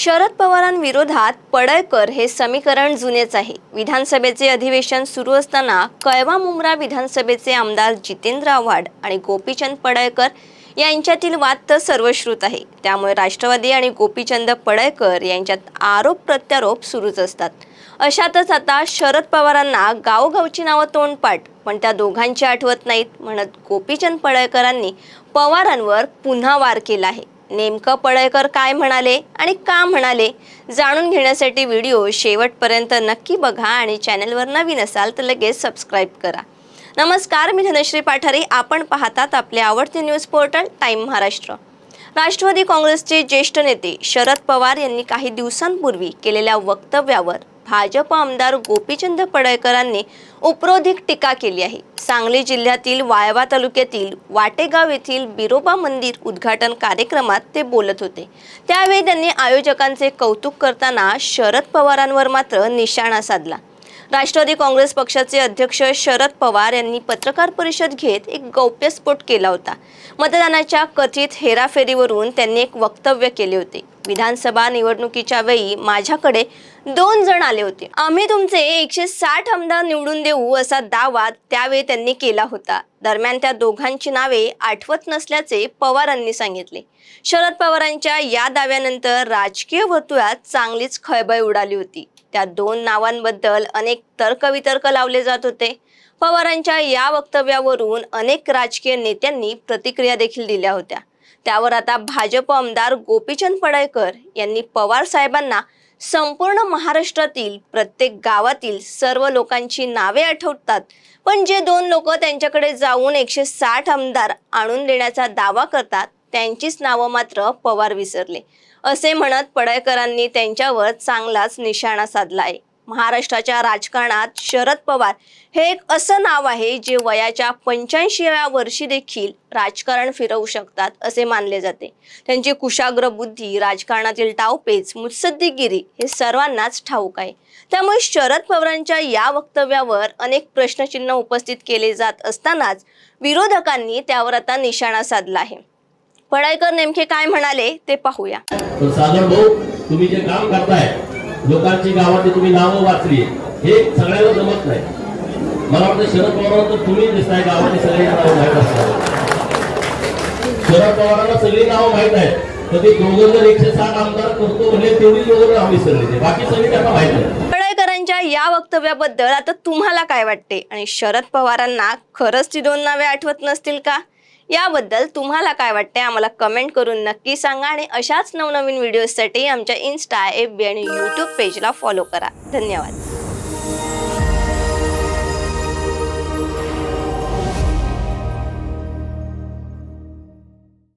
शरद पवारांविरोधात पडळकर हे समीकरण जुनेच आहे. विधानसभेचे अधिवेशन सुरू असताना कळवा मुंब्रा विधानसभेचे आमदार जितेंद्र आव्हाड आणि गोपीचंद पडळकर यांच्यातील वाद तर सर्वश्रुत आहे. त्यामुळे राष्ट्रवादी आणि गोपीचंद पडळकर यांच्यात आरोप प्रत्यारोप सुरूच असतात. अशातच आता शरद पवारांना गावगावची नावं तोंडपाठ पण त्या दोघांची आठवत नाहीत म्हणत गोपीचंद पडळकरांनी पवारांवर पुन्हा वार केला आहे. नेमकं पडळकर काय म्हणाले आणि का म्हणाले जाणून घेण्यासाठी व्हिडिओ शेवटपर्यंत नक्की बघा आणि चॅनलवर नवीन असाल तर लगेच सबस्क्राईब करा. नमस्कार मी धनश्री पाठारे. आपण पाहतात आपले आवडते news portal Time Maharashtra. Rashtravadi काँग्रेसचे ज्येष्ठ नेते शरद पवार यांनी काही दिवसांपूर्वी केलेल्या वक्तव्यावर भाजप आमदार गोपीचंद पडळकरांनी उपरोधिक टीका केली आहे. सांगली जिल्ह्यातील वाळवा तालुक्यातील वाटेगाव येथील बिरोबा मंदिर उद्घाटन कार्यक्रमात ते बोलत होते. त्यावेळी त्यांनी आयोजकांचे कौतुक करताना शरद पवारांवर मात्र निशाणा साधला. राष्ट्रवादी काँग्रेस पक्षाचे अध्यक्ष शरद पवार यांनी पत्रकार परिषद घेत एक गौप्यस्फोट केला होता. मतदानाच्या कथित हेराफेरीवरून त्यांनी एक वक्तव्य केले होते. विधानसभा निवडणुकीच्या वेळी माझ्याकडे दोन जण आले होते. आम्ही तुमचे एकशे साठ आमदार निवडून देऊ असा दावा त्यावेळी त्यांनी केला होता. दरम्यान त्या दोघांची नावे आठवत नसल्याचे पवारांनी सांगितले. शरद पवारांच्या या दाव्यानंतर राजकीय वर्तुळात चांगलीच खळबळ उडाली होती. त्या दोन नावांबद्दल अनेक तर्कवितर्क लावले जात होते. पवारांच्या या वक्तव्यावरून अनेक राजकीय नेत्यांनी प्रतिक्रिया देखील दिल्या होत्या. त्यावर आता भाजप आमदार गोपीचंद पडळकर यांनी पवार साहेबांना संपूर्ण महाराष्ट्रातील प्रत्येक गावातील सर्व लोकांची नावे आठवतात. पण जे दोन लोक त्यांच्याकडे जाऊन एकशे साठ आमदार आणून देण्याचा दावा करतात त्यांचीच नावं मात्र पवार विसरले. असे म्हणत पडळकरांनी त्यांच्यावर चांगलाच निशाणा साधला आहे. महाराष्ट्राच्या राजकारणात शरद पवार हे एक असं नाव आहे जे वयाच्या पंच्याऐंशीव्या वर्षी देखील राजकारण फिरवू शकतात असे मानले जाते. त्यांची कुशाग्र बुद्धी राजकारणातील टावपेच मुत्सद्दीगिरी हे सर्वांनाच ठाऊक आहे. त्यामुळे शरद पवारांच्या या वक्तव्यावर अनेक प्रश्नचिन्ह उपस्थित केले जात असतानाच विरोधकांनी त्यावर आता निशाणा साधला आहे. पडायकर नेमके काय म्हणाले ते पाहूया. तुम्ही जे काम करताय लोकांची गावातली तुम्ही नावं वाचली हे सगळ्यांना जमत नाही. मला वाटतं शरद पवारांना तर तुम्ही दिसताय गावातली सगळी नावं माहीत असतात. शरद पवारांना सगळी नावं माहीत आहेत. तर ते दोघं जर एकशे साठ आमदार करतो म्हणजे तेवढी दोघं नाव विसरले बाकी सगळी त्यांना माहीत नाही. या वक्तव्याबद्दल आता तुम्हाला काय वाटते? आणि शरद पवारांना खरंच ती दोन नावे आठवत नसतील का? याबद्दल तुम्हाला काय वाटते आम्हाला कमेंट करून नक्की सांगा आणि अशाच नवनवीन व्हिडिओसाठी आमच्या इन्स्टा एफ बी आणि यूट्यूब पेजला फॉलो करा. धन्यवाद.